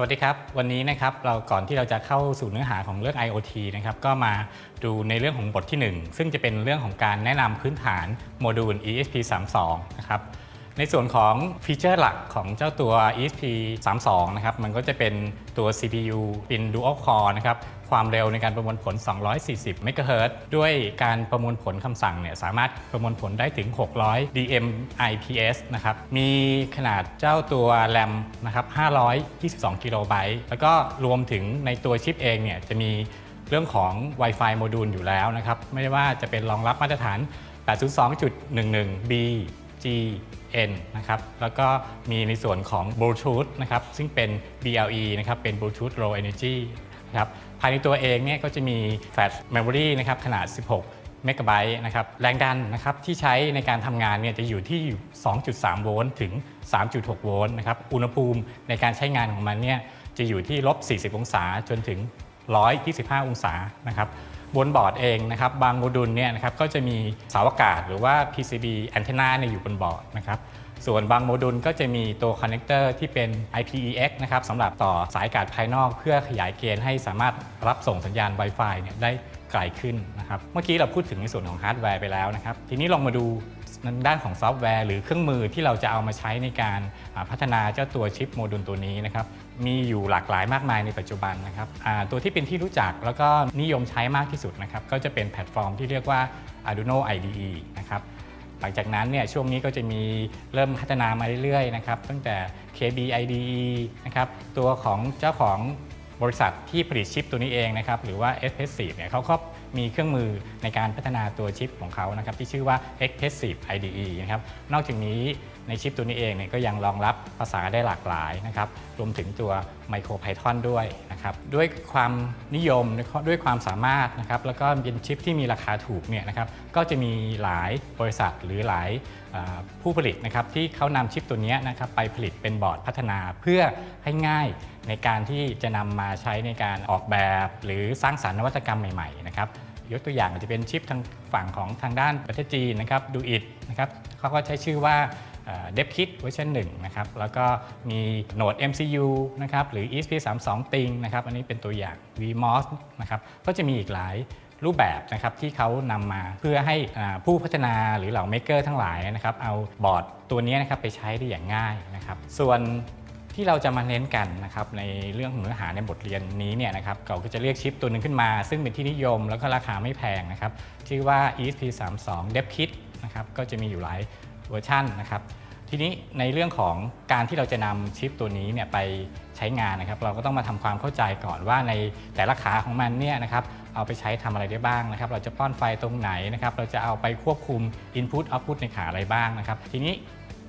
วัสดีครับ วันนี้นะครับเราก่อนที่เราจะเข้าสู่เนื้อหาของเรื่อง IoT นะครับก็มาดูในเรื่องของบทที่ 1 ซึ่งจะเป็นเรื่องของการแนะนำพื้นฐานโมดูล ESP32 นะครับ ในส่วนของฟีเจอร์หลักของเจ้าตัว ESP32 นะครับ มันก็จะเป็นตัว CPU เป็น Dual Core นะครับ ความเร็วในการประมวลผล 240 MHz ด้วยการประมวลผลคำสั่งเนี่ย สามารถประมวลผลได้ถึง 600 DMIPS นะครับ มีขนาดเจ้าตัว RAM นะครับ 522 กิโลไบต์ แล้วก็รวมถึงในตัวชิปเองเนี่ย จะมีเรื่องของ Wi-Fi โมดูลอยู่แล้วนะครับ ไม่ว่าจะเป็นรองรับมาตรฐาน 802.11b G N นะครับแล้วก็มีในส่วนของ Bluetooth นะครับซึ่งเป็น BLE นะครับเป็น Bluetooth Low Energy นะครับภายในตัวเองเนี่ยก็จะมี Flash Memory นะครับขนาด 16เมกะไบต์นะครับแรงดันนะครับที่ใช้ในการทำงานเนี่ยจะอยู่ที่ 2.3 โวลต์ถึง 3.6 โวลต์นะครับอุณหภูมิในการใช้งานของมันเนี่ยจะอยู่ที่ลบ 40 องศาจนถึง 125 องศานะครับ บนบอร์ดเองนะครับบางโมดูลเนี่ยนะครับก็จะมีเสาอากาศหรือว่า PCB แอนเทนาเนี่ยอยู่บนบอร์ดนะครับส่วนบางโมดูลก็จะมีตัวคอนเนคเตอร์ที่เป็น IPEX นะครับสำหรับต่อสายอากาศภายนอกเพื่อขยายเกณฑ์ให้สามารถรับส่งสัญญาณ Wi-Fi เนี่ยได้ไกลขึ้นนะครับเมื่อกี้เราพูดถึงในส่วนของฮาร์ดแวร์ไปแล้วนะครับทีนี้ลองมาดู ด้านของซอฟต์แวร์หรือเครื่องมือที่เราจะเอามาใช้ในการพัฒนาเจ้าตัวชิปโมดูลตัวนี้นะครับมีอยู่หลากหลายมากมายในปัจจุบันนะครับตัวที่เป็นที่รู้จักแล้วก็นิยมใช้มากที่สุดนะครับก็จะเป็นแพลตฟอร์มที่เรียกว่า Arduino IDE นะครับหลังจากนั้นเนี่ยช่วงนี้ก็จะมีเริ่มพัฒนามาเรื่อยๆนะครับตั้งแต่ KB IDE นะครับตัวของเจ้าของบริษัทที่ผลิตชิปตัวนี้เองนะครับหรือว่า e x p e s i เนี่ยเขาก็ มีเครื่องมือในการพัฒนาตัวชิปของเขานะครับที่ชื่อว่า Expressive IDE นะครับนอกจากนี้ในชิปตัวนี้เองเนี่ยก็ยังรองรับภาษาได้หลากหลายนะครับ รวมถึงตัว MicroPython ด้วยนะครับ ด้วยความนิยมด้วยความสามารถนะครับ แล้วก็เป็นชิปที่มีราคาถูกเนี่ยนะครับ ก็จะมีหลายบริษัทหรือหลายผู้ผลิตนะครับที่เขานำชิปตัวนี้นะครับไปผลิตเป็นบอร์ดพัฒนาเพื่อให้ง่ายในการที่จะนำมาใช้ในการออกแบบหรือสร้างสรรค์นวัตกรรมใหม่ๆนะครับยกตัวอย่างอาจจะเป็นชิปทางฝั่งของทางด้านประเทศจีนนะครับดูอิดนะครับเขาก็ใช้ชื่อว่า เดฟคิดเวอร์ชัน1นะครับแล้วก็มีโหนด MCU นะครับหรือ ESP32 ติงนะครับอันนี้เป็นตัวอย่าง VMOS นะครับก็จะมีอีกหลายรูปแบบนะครับที่เขานำมาเพื่อให้ผู้พัฒนาหรือเหล่าเมกเกอร์ทั้งหลายนะครับเอาบอร์ดตัวนี้นะครับไปใช้ได้อย่างง่ายนะครับส่วนที่เราจะมาเน้นกันนะครับในเรื่องของเนื้อหาในบทเรียนนี้เนี่ยนะครับเราก็จะเรียกชิปตัวหนึ่งขึ้นมา ซึ่งเป็นที่นิยมแล้วก็ราคาไม่แพงนะครับชื่อว่า ESP32 Dev Kit นะครับก็จะมีอยู่หลายเวอร์ชันนะครับ ทีนี้ในเรื่องของการที่เราจะนำชิปตัวนี้เนี่ยไปใช้งานนะครับ เราก็ต้องมาทำความเข้าใจก่อนว่าในแต่ละขาของมันเนี่ยนะครับเอาไปใช้ทำอะไรได้บ้างนะครับ เราจะป้อนไฟตรงไหนนะครับ เราจะเอาไปควบคุม Input Output ในขาอะไรบ้างนะครับ ทีนี้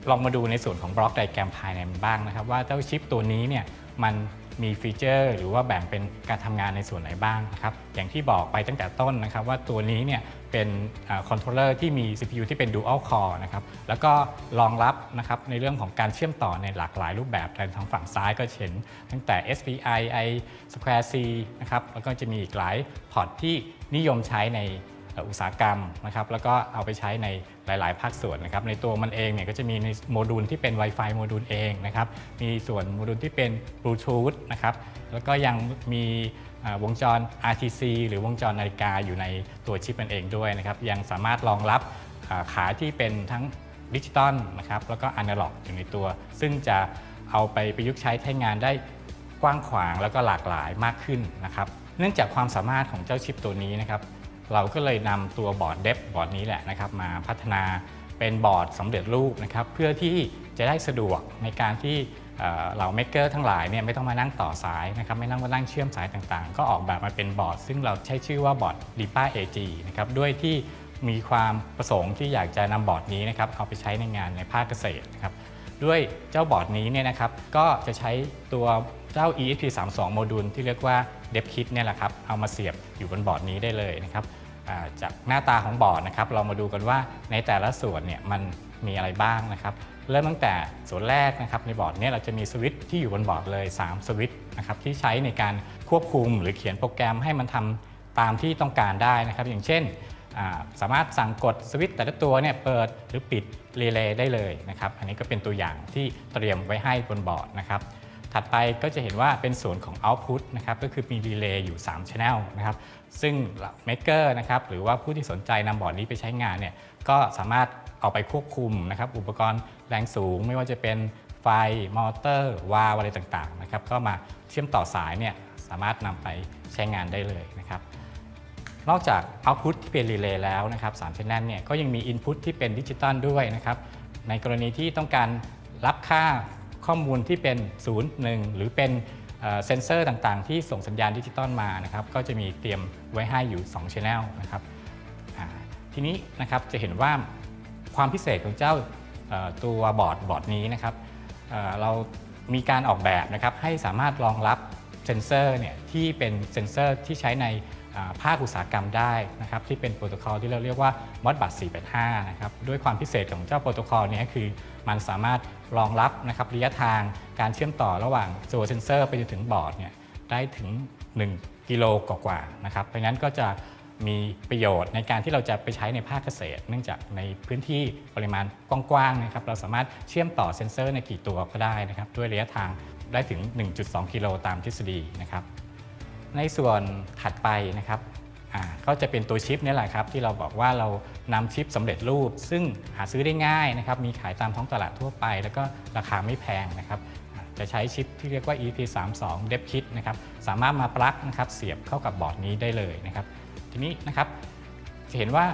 ลองมาดูในส่วนของบล็อกไดแกรมภายในมันบ้างนะครับ ว่าเจ้าชิปตัวนี้เนี่ยมัน มีฟีเจอร์ หรือว่าแบ่งเป็นการทำงานในส่วนไหนบ้างนะครับอย่างที่บอกไปตั้งแต่ต้นนะครับว่าตัวนี้เนี่ยเป็นคอนโทรลเลอร์ที่มี CPU ที่เป็น Dual Core นะครับแล้วก็รองรับนะครับในเรื่องของการเชื่อมต่อในหลากหลายรูปแบบทางฝั่งซ้ายก็เห็นตั้งแต่ SPI I Square C นะครับแล้วก็จะมีอีกหลายพอร์ตที่นิยมใช้ใน อุตสาหกรรมนะครับแล้วก็เอาไปใช้ในหลาย ๆ ภาคส่วนนะครับในตัวมันเองเนี่ยก็จะมีในโมดูลที่เป็น Wi-Fi โมดูลเองนะครับมีส่วนโมดูลที่เป็น Bluetooth นะครับแล้วก็ยังมีวงจร RTC หรือวงจรนาฬิกาอยู่ในตัวชิปมันเองด้วยนะครับยังสามารถรองรับขาที่เป็นทั้งดิจิตอลนะครับแล้วก็อนาล็อกอยู่ในตัว ซึ่งจะเอาไปประยุกต์ใช้ใช้งานได้กว้างขวางแล้วก็หลากหลายมากขึ้นนะครับ เนื่องจากความสามารถของเจ้าชิปตัวนี้นะครับ เราก็เลยนำตัวบอร์ดเดฟบอร์ดนี้แหละนะครับมาพัฒนาเป็นบอร์ดสำเร็จรูปนะครับเพื่อที่จะได้สะดวกในการที่เหล่าเมกเกอร์ทั้งหลายเนี่ยไม่ต้องมานั่งต่อสายนะครับไม่ต้องมานั่งเชื่อมสายต่างๆ ก็ออกแบบมาเป็นบอร์ด ซึ่งเราใช้ชื่อว่าบอร์ด d i p a AG นะครับด้วยที่มีความประสงค์ที่อยากจะนำบอร์ดนี้นะครับเอาไปใช้ในงานในภาคเกษตรนะครับด้วยเจ้าบอร์ดนี้เนี่ยนะครับก็จะใช้ตัวเจ้า ESP32 โมดูลที่เรียกว่า Dev Kit เนี่ยแหละครับเอามาเสียบอยู่บนบอร์ดนี้ได้เลยนะครับ จากหน้าตาของบอร์ดนะครับ เรามาดูกันว่าในแต่ละส่วนเนี่ยมันมีอะไรบ้างนะครับ เริ่มตั้งแต่ส่วนแรกนะครับในบอร์ดเนี่ยเราจะมีสวิตช์ที่อยู่บนบอร์ดเลย 3 สวิตช์นะครับที่ใช้ในการควบคุมหรือเขียนโปรแกรมให้มันทำตามที่ต้องการได้นะครับ อย่างเช่นสามารถสั่งกดสวิตช์แต่ละตัวเนี่ยเปิดหรือปิดรีเลย์ได้เลยนะครับ อันนี้ก็เป็นตัวอย่างที่เตรียมไว้ให้บนบอร์ดนะครับ ถัดไปก็จะเห็นว่าเป็นส่วนของ output นะครับก็คือมี relay อยู่ 3 channel นะครับซึ่ง maker นะครับหรือว่าผู้ที่สนใจนำบอร์ดนี้ไปใช้งานเนี่ยก็สามารถเอาไปควบคุมนะครับอุปกรณ์แรงสูง ไม่ว่าจะเป็นไฟ มอเตอร์ วาล์วอะไรต่างๆนะครับก็มาเชื่อมต่อสายเนี่ยสามารถนำไปใช้งานได้เลยนะครับนอกจาก Output ที่เป็น Relay แล้วนะครับ3 Channel เนี่ยก็ยังมี Input ที่เป็นดิจิตอลด้วยนะครับในกรณีที่ต้องการรับค่า ข้อมูลที่เป็น 0 1 หรือเป็นเซนเซอร์ต่างๆ ที่ส่งสัญญาณดิจิตอลมานะครับก็จะมีเตรียมไว้ให้อยู่2 Channel นะครับทีนี้นะครับจะเห็นว่าความพิเศษของเจ้าตัวบอร์ดบอร์ดนี้นะครับเเรามีการออกแบบนะครับให้สามารถรองรับเซนเซอร์เนี่ยที่เป็นเซนเซอร์ที่ใช้ในาภาคอุตสาหกรรมได้นะครับที่เป็นโปรโตคอลที่เราเรียกว่า Modbus 485 นะครับด้วยความพิเศษของเจ้าโปรโตคอลนี้คือมันสามารถ รองรับนะครับระยะทางการเชื่อมต่อระหว่างตัวเซนเซอร์ไปจนถึงบอร์ดเนี่ยได้ถึง 1 กิโลกว่าๆนะครับเพราะฉะนั้นก็จะมีประโยชน์ในการที่เราจะไปใช้ในภาคเกษตร เนื่องจากในพื้นที่ปริมาณกว้างๆนะครับเราสามารถเชื่อมต่อเซ็นเซอร์ในกี่ตัวก็ได้นะครับด้วยระยะทางได้ถึง 1.2 กิโลตามทฤษฎีนะครับในส่วนถัดไปนะครับ อ่าก็จะเป็นตัวชิปนี่แหละครับที่เราบอกว่าเรานำชิปสำเร็จรูป ซึ่งหาซื้อได้ง่ายนะครับมีขายตามท้องตลาดทั่วไป แล้วก็ราคาไม่แพงนะครับอ่าจะใช้ชิปที่เรียกว่า EP32 Dev Kit นะครับสามารถมาปลั๊กนะครับเสียบเข้ากับบอร์ดนี้ได้เลยนะครับทีนี้นะครับ จะเห็นว่า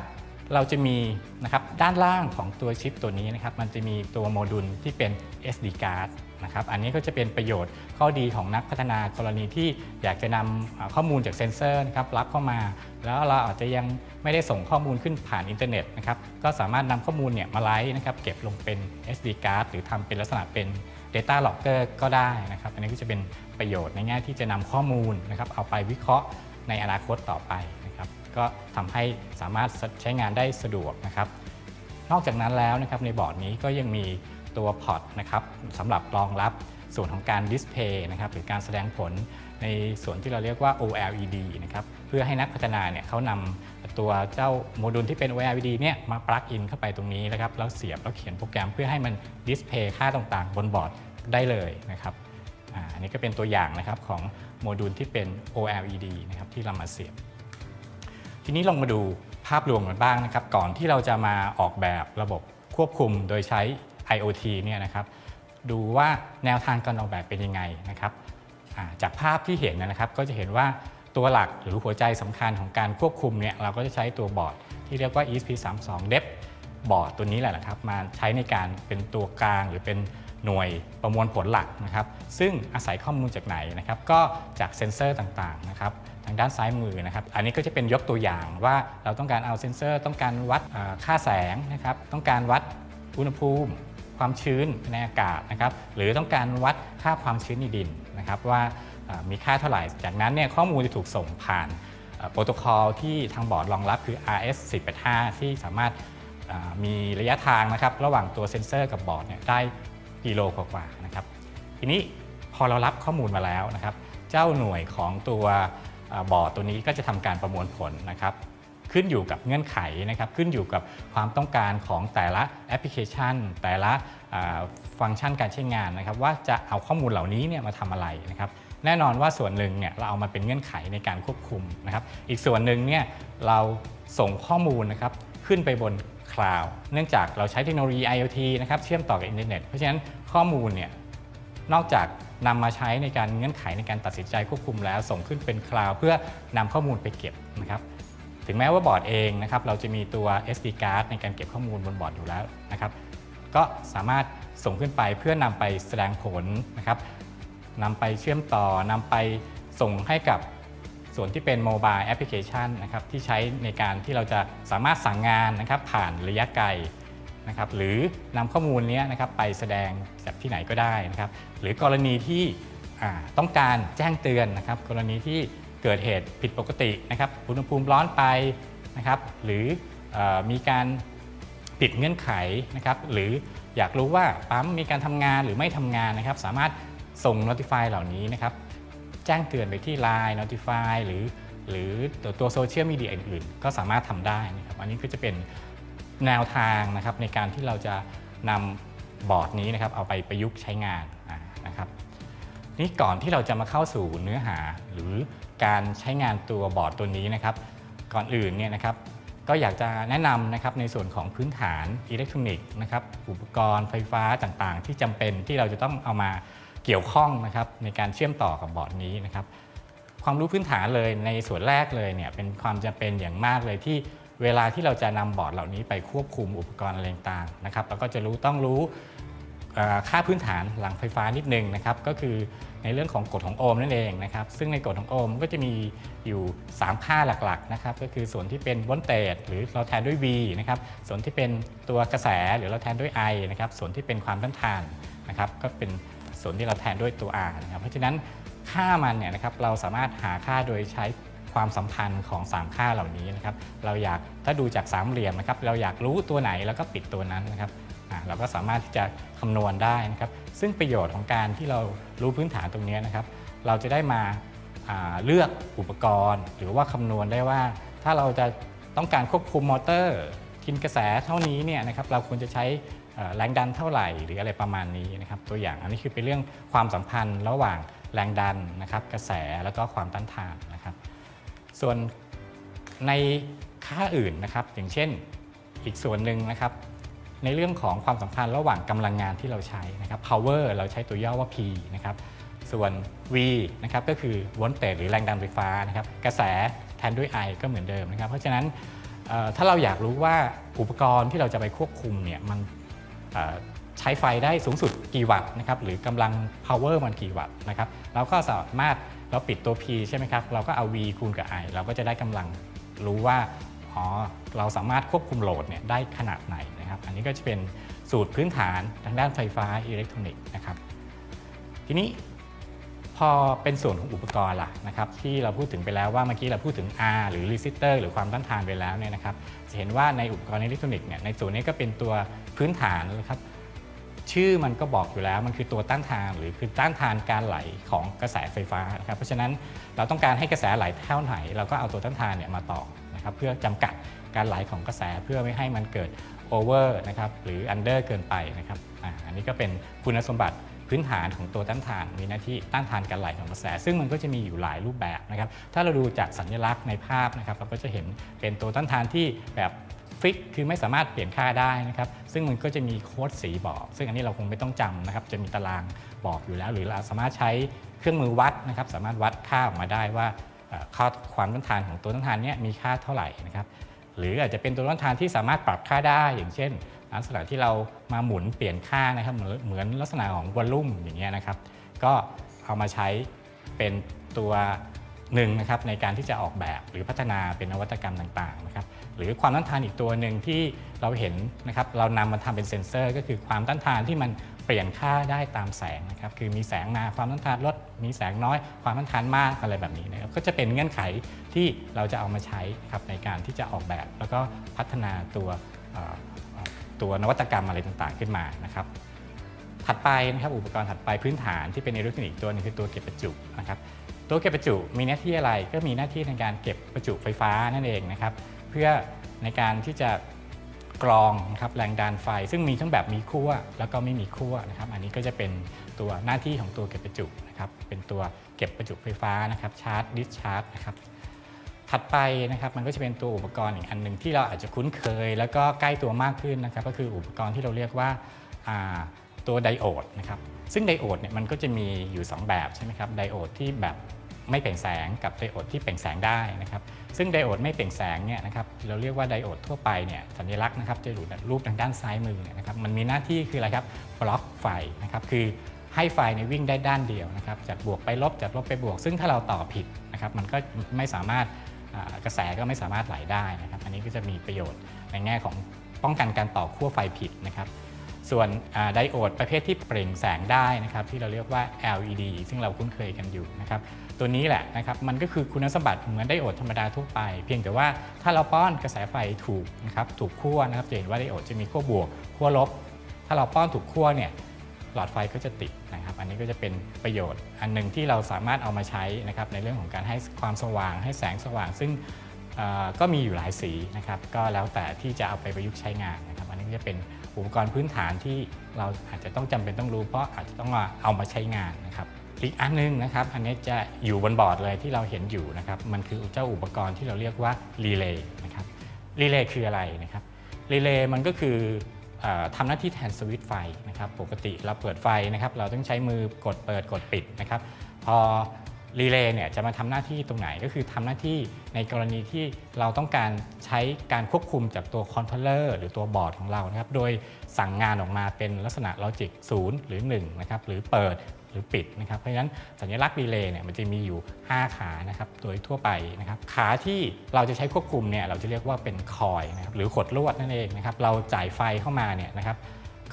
เราจะมีนะครับด้านล่างของตัวชิปตัวนี้นะครับมันจะมีตัวโมดูลที่เป็น SD card นะครับอันนี้ก็จะเป็นประโยชน์ข้อดีของนักพัฒนากรณีที่อยากจะนำอ่าข้อมูลจากเซ็นเซอร์นะครับรับเข้ามา แล้วเราอาจจะยังไม่ได้ส่งข้อมูลขึ้นผ่านอินเทอร์เน็ตนะครับก็สามารถนำข้อมูลเนี่ยมาไลฟ์นะครับเก็บลงเป็น SD card หรือทำเป็นลักษณะเป็น Data Logger ก็ได้นะครับอันนี้ก็จะเป็นประโยชน์ในแง่ที่จะนำข้อมูลนะครับเอาไปวิเคราะห์ในอนาคตต่อไปนะครับก็ทำให้สามารถใช้งานได้สะดวกนะครับนอกจากนั้นแล้วนะครับในบอร์ดนี้ก็ยังมี ตัวพอร์ตนะครับสำหรับรองรับส่วนของการดิสเพย์นะครับหรือการแสดงผลในส่วนที่เราเรียกว่า OLED นะครับเพื่อให้นักพัฒนาเนี่ยเขานำตัวเจ้าโมดูลที่เป็น OLED เนี่ยมาปลั๊กอินเข้าไปตรงนี้นะครับแล้วเสียบแล้วเขียนโปรแกรมเพื่อให้มันดิสเพย์ค่าต่างๆ บนบอร์ดได้เลยนะครับอาอันนี้ก็เป็นตัวอย่างนะครับของโมดูลที่เป็น OLED นะครับที่เรามาเสียบ ทีนี้ลองมาดูภาพรวมกันบ้างนะครับก่อนที่เราจะมาออกแบบระบบควบคุมโดยใช้ IoT เนี่ยนะครับดูว่าแนวทางการออกแบบเป็นยังไงนะครับจากภาพที่เห็นนะครับก็จะเห็นว่าตัวหลักหรือหัวใจสำคัญของการควบคุมเนี่ยเราก็จะใช้ตัวบอร์ดที่เรียกว่า ESP32 DEP บอร์ดตัวนี้แหละนะครับมาใช้ในการเป็นตัวกลางหรือเป็นหน่วยประมวลผลหลักนะครับ ซึ่งอาศัยข้อมูลจากไหนนะครับ ก็จากเซ็นเซอร์ต่างๆนะครับทางด้านซ้ายมือนะครับ อันนี้ก็จะเป็นยกตัวอย่างว่าเราต้องการเอาเซ็นเซอร์ ต้องการวัดค่าแสงนะครับ ต้องการวัดอุณหภูมิ ความชื้นในอากาศนะครับหรือต้องการวัดค่าความชื้นในดินนะครับว่ามีค่าเท่าไหร่ จากนั้นเนี่ยข้อมูลจะถูกส่งผ่านโปรโตคอลที่ทางบอร์ดรองรับคือ RS 485ที่สามารถมีระยะทางนะครับระหว่างตัวเซ็นเซอร์กับบอร์ดเนี่ยได้กิโลกว่าๆนะครับทีนี้พอเรารับข้อมูลมาแล้วนะครับ เจ้าหน่วยของตัวบอร์ดตัวนี้ก็จะทำการประมวลผลนะครับ ขึ้นอยู่กับเงื่อนไขนะครับขึ้นอยู่กับความต้องการของแต่ละแอปพลิเคชัน แต่ละฟังก์ชันการใช้งานนะครับว่าจะเอาข้อมูลเหล่านี้เนี่ยมาทำอะไรนะครับแน่นอนว่าส่วนหนึ่งเนี่ยเราเอามาเป็นเงื่อนไขในการควบคุมนะครับอีกส่วนหนึ่งเนี่ยเราส่งข้อมูลนะครับขึ้นไปบนคลาวด์เนื่องจากเราใช้เทคโนโลยี IoT นะครับเชื่อมต่อกับอินเทอร์เน็ตเพราะฉะนั้นข้อมูลเนี่ยนอกจากนำมาใช้ในการเงื่อนไขในการตัดสินใจควบคุมแล้วส่งขึ้นเป็นคลาวด์เพื่อนำข้อมูลไปเก็บนะครับ ถึงแม้ว่าบอร์ดเองนะครับเราจะมีตัว SD card ในการเก็บข้อมูลบนบอร์ดอยู่แล้วนะครับก็สามารถส่งขึ้นไปเพื่อนำไปแสดงผลนะครับนำไปเชื่อมต่อนำไปส่งให้กับส่วนที่เป็นโมบายแอปพลิเคชันนะครับที่ใช้ในการที่เราจะสามารถสั่งงานนะครับผ่านระยะไกลนะครับหรือนำข้อมูลนี้นะครับไปแสดงจากที่ไหนก็ได้นะครับหรือกรณีที่ต้องการแจ้งเตือนนะครับกรณีที่ เกิดเหตุผิดปกตินะครับอุณหภูมิร้อนไปนะครับหรืออมีการผิดเงื่อนไขนะครับหรืออยากรู้ว่าปั๊มมีการทำงานหรือไม่ทำงานนะครับ สามารถส่ง notify เหล่านี้นะครับแจ้งเตือนไปที่ Line Notify หรือ หรือตัวตัวโซเชียลมีเดียอื่นๆ ก็สามารถทำได้นะครับอันนี้ก็จะเป็นแนวทางนะครับในการที่เราจะนำบอร์ดนี้นะครับเอาไปประยุกต์ใช้งานนะครับ นี่ก่อนที่เราจะมาเข้าสู่เนื้อหาหรือการใช้งานตัวบอร์ดตัวนี้นะครับ ก่อนอื่นเนี่ยนะครับก็อยากจะแนะนำนะครับในส่วนของพื้นฐานอิเล็กทรอนิกส์นะครับอุปกรณ์ไฟฟ้าต่างๆ ที่จำเป็นที่เราจะต้องเอามาเกี่ยวข้องนะครับในการเชื่อมต่อกับบอร์ดนี้นะครับ ความรู้พื้นฐานเลยในส่วนแรกเลยเนี่ยเป็นความจำเป็นอย่างมากเลยที่เวลาที่เราจะนำบอร์ดเหล่านี้ไปควบคุมอุปกรณ์อะไรต่างๆนะครับเราก็จะรู้ต้องรู้ ค่าพื้นฐานหลังไฟฟ้านิดนึงนะครับก็คือในเรื่องของกฎของโอห์มนั่นเองนะครับซึ่งในกฎของโอห์มก็จะมีอยู่ 3 ค่าหลักๆนะครับก็คือส่วนที่เป็นโวลเตจหรือเราแทนด้วย V นะครับส่วนที่เป็นตัวกระแสหรือเราแทนด้วย I นะครับส่วนที่เป็นความต้านทานนะครับก็เป็นส่วนที่เราแทนด้วยตัว R นะครับเพราะฉะนั้นค่ามันเนี่ยนะครับเราสามารถหาค่าโดยใช้ความสัมพันธ์ของ 3 ค่าเหล่านี้นะครับเราอยากถ้าดูจากสามเหลี่ยมนะครับเราอยากรู้ตัวไหนแล้วก็ปิดตัวนั้นนะครับ เราก็สามารถที่จะคำนวณได้นะครับ ซึ่งประโยชน์ของการที่เรารู้พื้นฐานตรงนี้นะครับ เราจะได้มาาเลือกอุปกรณ์ หรือว่าคำนวณได้ว่า ถ้าเราจะต้องการควบคุมมอเตอร์กินกระแสเท่านี้เนี่ยนะครับเราควรจะใช้แรงดันเท่าไหร่หรืออะไรประมาณนี้นะครับ ตัวอย่างอันนี้คือเป็นเรื่องความสัมพันธ์ระหว่างแรงดันนะครับ กระแสแล้วก็ความต้านทานนะครับ ส่วนในค่าอื่นนะครับ อย่างเช่นอีกส่วนหนึ่งนะครับ ในเรื่องของความสัมพันธ์ระหว่างกำลังงานที่เราใช้นะครับ power เราใช้ตัวย่อว่า P นะครับ ส่วน V นะครับก็คือ voltage หรือแรงดันไฟฟ้านะครับ กระแสแทนด้วย I ก็เหมือนเดิมนะครับ เพราะฉะนั้นถ้าเราอยากรู้ว่าอุปกรณ์ที่เราจะไปควบคุมเนี่ยมันใช้ไฟได้สูงสุดกี่วัตต์นะครับหรือกำลัง power มันกี่วัตต์นะครับเราก็สามารถเราปิดตัว P ใช่ไหมครับ เราก็เอา V คูณกับ I เราก็จะได้กำลังรู้ว่าอ๋อเราสามารถควบคุมโหลดเนี่ยได้ขนาดไหน นะครับอันนี้ก็จะเป็นสูตรพื้นฐานทางด้านไฟฟ้าอิเล็กทรอนิกส์นะครับทีนี้พอเป็นส่วนของอุปกรณ์ล่ะนะครับที่เราพูดถึงไปแล้วว่าเมื่อกี้เราพูดถึง R หรือ resistor หรือความต้านทานไปแล้วเนี่ยนะครับจะเห็นว่าในอุปกรณ์อิเล็กทรอนิกส์เนี่ยในส่วนนี้ก็เป็นตัวพื้นฐานนะครับชื่อมันก็บอกอยู่แล้วมันคือตัวต้านทานหรือคือต้านทานการไหลของกระแสไฟฟ้านะครับเพราะฉะนั้นเราต้องการให้กระแสไหลเท่าไหนเราก็เอาตัวต้านทานเนี่ยมาต่อนะครับเพื่อจำกัด การไหลของกระแสเพื่อไม่ให้มันเกิดโอเวอร์นะครับหรืออันเดอร์เกินไปนะครับอ่าอันนี้ก็เป็นคุณสมบัติพื้นฐานของตัวต้านทานมีหน้าที่ต้านทานการไหลของกระแส ซึ่งมันก็จะมีอยู่หลายรูปแบบนะครับถ้าเราดูจากสัญลักษณ์ในภาพนะครับเราก็จะเห็นเป็นตัวต้านทานที่แบบฟิกคือไม่สามารถเปลี่ยนค่าได้นะครับซึ่งมันก็จะมีโค้ดสีบอก ซึ่งอันนี้เราคงไม่ต้องจำนะครับจะมีตารางบอกอยู่แล้ว หรือเราสามารถใช้เครื่องมือวัดนะครับสามารถวัดค่าออกมาได้ว่าเอ่อค่าความต้านทานของตัวต้านทานนี้มีค่าเท่าไหร่นะครับ หรืออาจจะเป็นตัวต้านทานที่สามารถปรับค่าได้ อย่างเช่นลักษณะที่เรามาหมุนเปลี่ยนค่านะครับเหมือนลักษณะของวอลลุ่มอย่างเงี้ยนะครับ ก็เอามาใช้เป็นตัวหนึ่งนะครับในการที่จะออกแบบหรือพัฒนาเป็นนวัตกรรมต่างๆนะครับหรือความต้านทานอีกตัวหนึ่งที่เราเห็นนะครับเรานำมาทำเป็นเซ็นเซอร์ ก็คือความต้านทานที่มัน เปลี่ยนค่าได้ตามแสงนะครับคือมีแสงมาความต้านทานลดมีแสงน้อย ความต้านทานมากอะไรแบบนี้นะครับก็จะเป็นเงื่อนไขที่เราจะเอามาใช้ครับในการที่จะออกแบบ แล้วก็พัฒนาตัวตัวนวัตกรรมอะไรต่างๆขึ้นมานะครับถัดไปนะครับอุปกรณ์ถัดไปพื้นฐานที่เป็นอิเล็กทรอนิกส์ตัวหนึงคือตัวเก็บประจุนะครับตัวเก็บประจุมีหน้าที่อะไรก็มีหน้าที่ในการเก็บประจุไฟฟ้านั่นเองนะครับเพื่อในการที่จะ กรองนะครับแรงดันไฟ ซึ่งมีทั้งแบบมีขั้วแล้วก็ไม่มีขั้วนะครับอันนี้ก็จะเป็นตัวหน้าที่ของตัวเก็บประจุนะครับเป็นตัวเก็บประจุไฟฟ้านะครับชาร์จดิสชาร์จนะครับถัดไปนะครับมันก็จะเป็นตัวอุปกรณ์อีกอันหนึ่งที่เราอาจจะคุ้นเคย แล้วก็ใกล้ตัวมากขึ้นนะครับก็คืออุปกรณ์ที่เราเรียกว่าาตัวไดโอดนะครับซึ่งไดโอดเนี่ยมันก็จะมีอยู่ 2 แบบใช่ไหมครับไดโอดที่แบบ ไม่เปล่งแสงกับไดโอดที่เปล่งแสงได้นะครับซึ่งไดโอดไม่เปล่งแสงเนี่ยนะครับเราเรียกว่าไดโอดทั่วไปเนี่ยสัญลักษณ์นะครับจะอยู่รูปทางด้านซ้ายมือเนี่ยนะครับมันมีหน้าที่คืออะไรครับบล็อกไฟนะครับคือให้ไฟในวิ่งได้ด้านเดียวนะครับจากบวกไปลบจากลบไปบวก ซึ่งถ้าเราต่อผิดนะครับมันก็ไม่สามารถกระแสก็ไม่สามารถไหลได้นะครับอันนี้ก็จะมีประโยชน์ในแง่ของป้องกันการต่อขั้วไฟผิดนะครับส่วนไดโอดประเภทที่เปล่งแสงได้นะครับที่เราเรียกว่า LED ซึ่งเราคุ้นเคยกันอยู่นะครับ ตัวนี้แหละนะครับมันก็คือคุณสมบัติเหมือนไดโอดธรรมดาทั่วไป เพียงแต่ว่าถ้าเราป้อนกระแสไฟถูกนะครับถูกขั้วนะครับจะเห็นว่าไดโอดจะมีขั้วบวกขั้วลบ ถ้าเราป้อนถูกขั้วเนี่ยหลอดไฟก็จะติดนะครับ อันนี้ก็จะเป็นประโยชน์ อันหนึ่งที่เราสามารถเอามาใช้นะครับในเรื่องของการให้ความสว่าง ให้แสงสว่าง ซึ่งก็มีอยู่หลายสีนะครับก็แล้วแต่ที่จะเอาไปประยุกต์ใช้งานนะครับ อันนี้จะเป็นอุปกรณ์พื้นฐานที่เราอาจจะต้องจำเป็นต้องรู้ เพราะอาจจะต้องเอามาใช้งานนะครับ อีกอันหนึงนะครับ อันนี้จะอยู่บนบอร์ดเลยที่เราเห็นอยู่นะครับ มันคือเจ้าอุปกรณ์ที่เราเรียกว่ารีเลย์นะครับรีเลย์คืออะไรนะครับรีเลย์มันก็คือออทำหน้าที่แทนสวิตช์ไฟนะครับปกติเราเปิดไฟนะครับ เราต้องใช้มือกดเปิดกดปิดนะครับ พอรีเลย์เนี่ยจะมาทำหน้าที่ตรงไหนก็คือทำหน้าที่ในกรณีที่เราต้องการใช้การควบคุมจากตัวคอนโทรลเลอร์หรือตัวบอร์ดของเรานะครับ โดยสั่งงานออกมาเป็นลักษณะลอจิก0หรือ1นะครับหรือเปิด หรือปิดนะครับเพราะฉะนั้นสัญลักษณ์รีเลย์เนี่ยมันจะมีอยู่ 5 ขานะครับโดยทั่วไปนะครับขาที่เราจะใช้ควบคุมเนี่ยเราจะเรียกว่าเป็นคอยนะครับหรือขดลวดนั่นเองนะครับเราจ่ายไฟเข้ามาเนี่ยนะครับ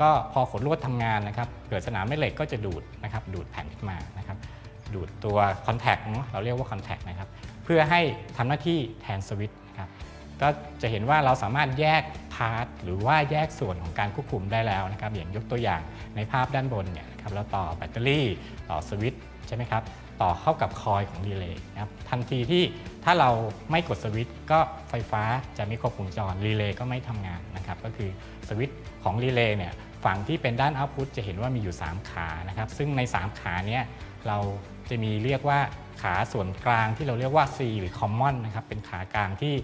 ก็พอขดลวดทำงานนะครับเกิดสนามแม่เหล็กก็จะดูดนะครับดูดแผ่นขึ้นมานะครับดูดตัวคอนแทคเราเรียกว่าคอนแทคนะครับเพื่อให้ทำหน้าที่แทนสวิตช์นะครับก็จะเห็นว่าเราสามารถแยกพาร์ทหรือว่าแยกส่วนของการควบคุมได้แล้วนะครับอย่างยกตัวอย่างในภาพด้านบนเนี่ย นะครับเราต่อแบตเตอรี่ต่อสวิตช์ใช่ไหมครับต่อเข้ากับคอยล์ของรีเลย์นะครับทันทีที่ถ้าเราไม่กดสวิตช์ก็ไฟฟ้าจะไม่ครบวงจรรีเลย์ก็ไม่ทำงานนะครับก็คือสวิตช์ของรีเลย์เนี่ยฝั่งที่เป็นด้านเอาต์พุตจะเห็นว่ามีอยู่ 3 ขานะครับซึ่งใน 3 ขาเนี้ยเราจะมีเรียกว่าขาส่วนกลางที่เราเรียกว่า C หรือ Common นะครับเป็นขากลางที่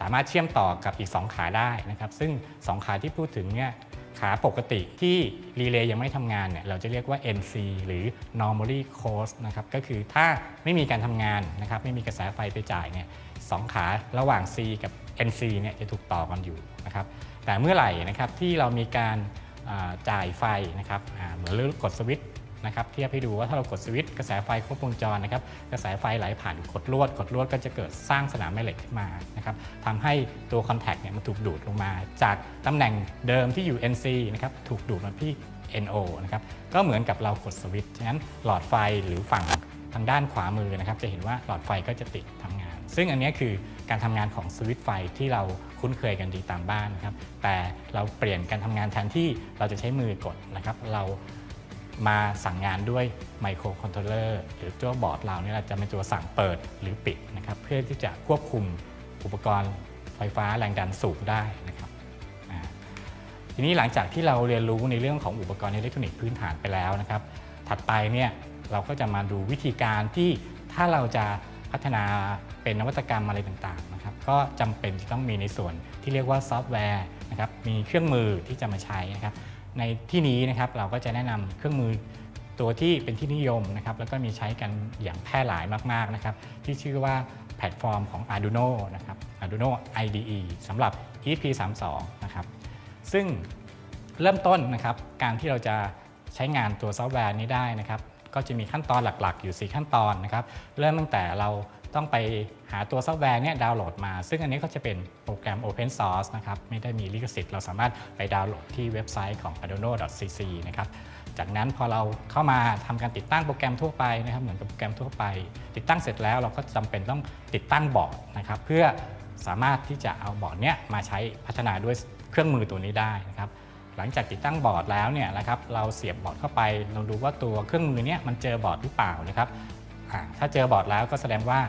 สามารถเชื่อมต่อกับอีก 2 ขาได้นะครับซึ่ง 2 ขาที่พูดถึงเนี่ย ขาปกติที่รีเลย์ยังไม่ทำงานเนี่ยเราจะเรียกว่า NC หรือ normally closed นะครับก็คือถ้าไม่มีการทำงานนะครับไม่มีกระแสไฟไปจ่ายเนี่ยสองขาระหว่าง C กับ NC เนี่ยจะถูกต่อกันอยู่นะครับแต่เมื่อไหร่นะครับที่เรามีการจ่ายไฟนะครับเหมือนเลือกกดสวิตช์ นะครับเทียบให้ดูว่าถ้าเรากดสวิตช์กระแสไฟครบวงจรนะครับกระแสไฟไหลผ่านกดลวดกดลวดก็จะเกิดสร้างสนามแม่เหล็กขึ้นมานะครับทำให้ตัวคอนแทคเนี่ยมันถูกดูดลงมา จากตำแหน่งเดิมที่อยู่ NC นะครับถูกดูดมาที่ NO นะครับก็เหมือนกับเรากดสวิตช์ฉะนั้นหลอดไฟหรือฝั่งทางด้านขวามือนะครับจะเห็นว่าหลอดไฟก็จะติดทำงาน ซึ่งอันนี้คือการทำงานของสวิตช์ไฟที่เราคุ้นเคยกันดีตามบ้านนะครับแต่เราเปลี่ยนการทำงานแทนที่เราจะใช้มือกดนะครับ เรา มาสั่งงานด้วยไมโครคอนโทรลเลอร์หรือตัวบอร์ดเราเนี่ยจะเป็นตัวสั่งเปิดหรือปิดนะครับเพื่อที่จะควบคุมอุปกรณ์ไฟฟ้าแรงดันสูงได้นะครับทีนี้หลังจากที่เราเรียนรู้ในเรื่องของอุปกรณ์อิเล็กทรอนิกส์พื้นฐานไปแล้วนะครับ ถัดไปเนี่ยเราก็จะมาดูวิธีการที่ถ้าเราจะพัฒนาเป็นนวัตกรรมอะไรต่างๆนะครับ ก็จำเป็นจะต้องมีในส่วนที่เรียกว่าซอฟต์แวร์นะครับมีเครื่องมือที่จะมาใช้นะครับ ในที่นี้นะครับเราก็จะแนะนำเครื่องมือตัวที่เป็นที่นิยมนะครับแล้วก็มีใช้กันอย่างแพร่หลายมากๆนะครับที่ชื่อว่าแพลตฟอร์มของ Arduino นะครับ Arduino IDE สำหรับ EP32 นะครับซึ่งเริ่มต้นนะครับการที่เราจะใช้งานตัวซอฟต์แวร์นี้ได้นะครับก็จะมีขั้นตอนหลักๆ อยู่ 4 ขั้นตอนนะครับเริ่มตั้งแต่เรา ต้องไปหาตัวซอฟต์แวร์เนี่ยดาวน์โหลดมา ซึ่งอันนี้ก็จะเป็นโปรแกรม Open Source นะครับ ไม่ได้มีลิขสิทธิ์ เราสามารถไปดาวน์โหลดที่เว็บไซต์ของ arduino.cc นะครับ จากนั้นพอเราเข้ามาทำการติดตั้งโปรแกรมทั่วไปนะครับ เหมือนกับโปรแกรมทั่วไป ติดตั้งเสร็จแล้วเราก็จำเป็นต้องติดตั้งบอร์ดนะครับ เพื่อสามารถที่จะเอาบอร์ดเนี้ยมาใช้พัฒนาด้วยเครื่องมือตัวนี้ได้นะครับหลังจากติดตั้งบอร์ดแล้วเนี่ยนะครับเราเสียบบอร์ดเข้าไปเราดูว่าตัวเครื่องมือเนี้ยมันเจอบอร์ดหรือเปล่านะครับ ถ้าเจอบอร์ดแล้วก็แสดงว่า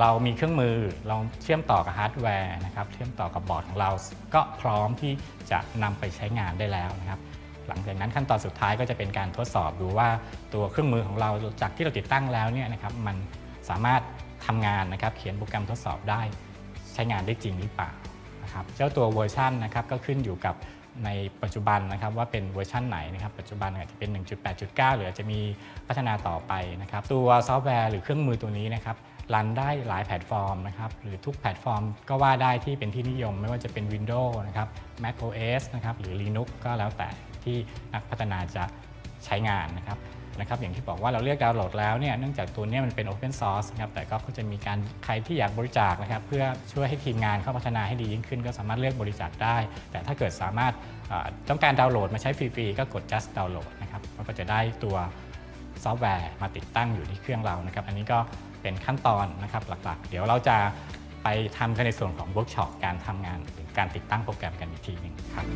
เรามีเครื่องมือเราเชื่อมต่อกับฮาร์ดแวร์นะครับเชื่อมต่อกับบอร์ดของเรา ก็พร้อมที่จะนำไปใช้งานได้แล้วนะครับ หลังจากนั้นขั้นตอนสุดท้ายก็จะเป็นการทดสอบดูว่าตัวเครื่องมือของเราจากที่เราติดตั้งแล้วเนี่ยนะครับมันสามารถทำงานนะครับเขียนโปรแกรมทดสอบได้ใช้งานได้จริงหรือเปล่านะครับเจ้าตัวเวอร์ชันนะครับก็ขึ้นอยู่กับ ในปัจจุบันนะครับว่าเป็นเวอร์ชันไหนนะครับปัจจุบันอาจจะเป็น 1.8.9 หรืออาจจะมีพัฒนาต่อไปนะครับตัวซอฟต์แวร์หรือเครื่องมือตัวนี้นะครับรันได้หลายแพลตฟอร์มนะครับหรือทุกแพลตฟอร์มก็ว่าได้ที่เป็นที่นิยม ไม่ว่าจะเป็น Windows นะครับ Mac OS นะครับหรือ Linux ก็แล้วแต่ที่นักพัฒนาจะใช้งานนะครับ นะครับอย่างที่บอกว่าเราเลือกดาวน์โหลดแล้วเนี่ยเนื่องจากตัวเนี้ยมันเป็น Open Source นะครับแต่ก็จะมีการใครที่อยากบริจาคนะครับเพื่อช่วยให้ทีมงานเข้าพัฒนาให้ดียิ่งขึ้น ก็สามารถเลือกบริจาคได้ แต่ถ้าเกิดสามารถต้องการดาวน์โหลดมาใช้ฟรีๆก็กด just download นะครับมันก็จะได้ตัวซอฟต์แวร์มาติดตั้งอยู่ที่เครื่องเรานะครับอันนี้ก็เป็นขั้นตอนนะครับหลักๆ เดี๋ยวเราจะไปทำกันในส่วนของเวิร์กช็อปการทำงานหรือการติดตั้งโปรแกรมกันอีกทีหนึ่งครับ